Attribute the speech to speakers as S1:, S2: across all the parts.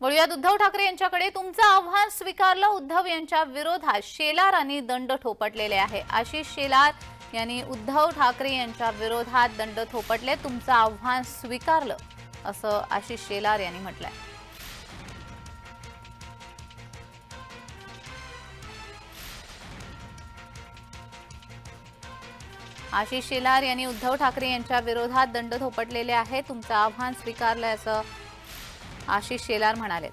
S1: वळूयात उद्धव ठाकरे यांच्याकडे. तुमचं आव्हान स्वीकारलं उद्धव यांच्या विरोधात शेलार आणि दंड ठोपटलेले आहे. आशिष शेलार यांनी उद्धव ठाकरे यांच्या विरोधात दंड थोपटले तुमचं आव्हान स्वीकारलं असं आशिष शेलार यांनी म्हटलंय. आशिष शेलार यांनी उद्धव ठाकरे यांच्या विरोधात दंड थोपटलेले आहे तुमचं आव्हान स्वीकारलंय असं आशिष शेलार म्हणाले.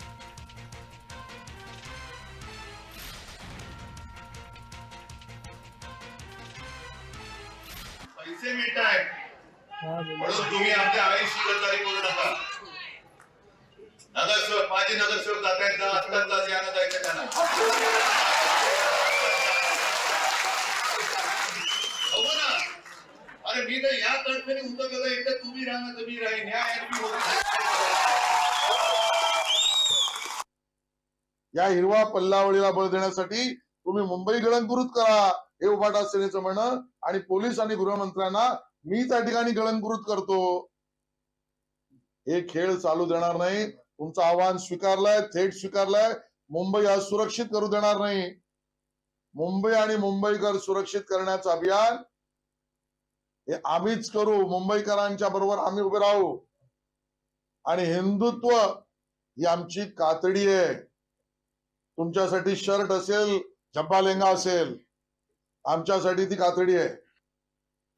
S2: पैसे मिळत आहेत म्हणून तुम्ही आमच्या आईशी गद्दारी करू नका. नगरसेवक माझे नगरसेवक जात आहेत जा असतात जा यानं जायचं त्यांना. हो ना. अरे मी तर या तडफेने उतरलेलं एकदा तुम्ही राहा तुम्ही मी राहीन
S3: या हिरवा पल्लावळीला बळ देण्यासाठी तुम्ही मुंबई गळणपुरुत करा हे उभाटा सेनेचं म्हणणं. आणि पोलीस आणि गृहमंत्र्यांना मी त्या ठिकाणी गळणकुरूत करतो. हे खेळ चालू देणार नाही. तुमचं आव्हान स्वीकारलंय थेट स्वीकारलंय. मुंबई आज सुरक्षित करू देणार नाही. मुंबई आणि मुंबईकर सुरक्षित करण्याचं अभियान. हे आम्हीच करू. मुंबईकरांच्या बरोबर आम्ही उभे राहू. आणि हिंदुत्व ही आमची कातडी आहे. तुमच्यासाठी शर्ट असेल झब्बा लेंगा असेल आमच्यासाठी ती कातडी आहे.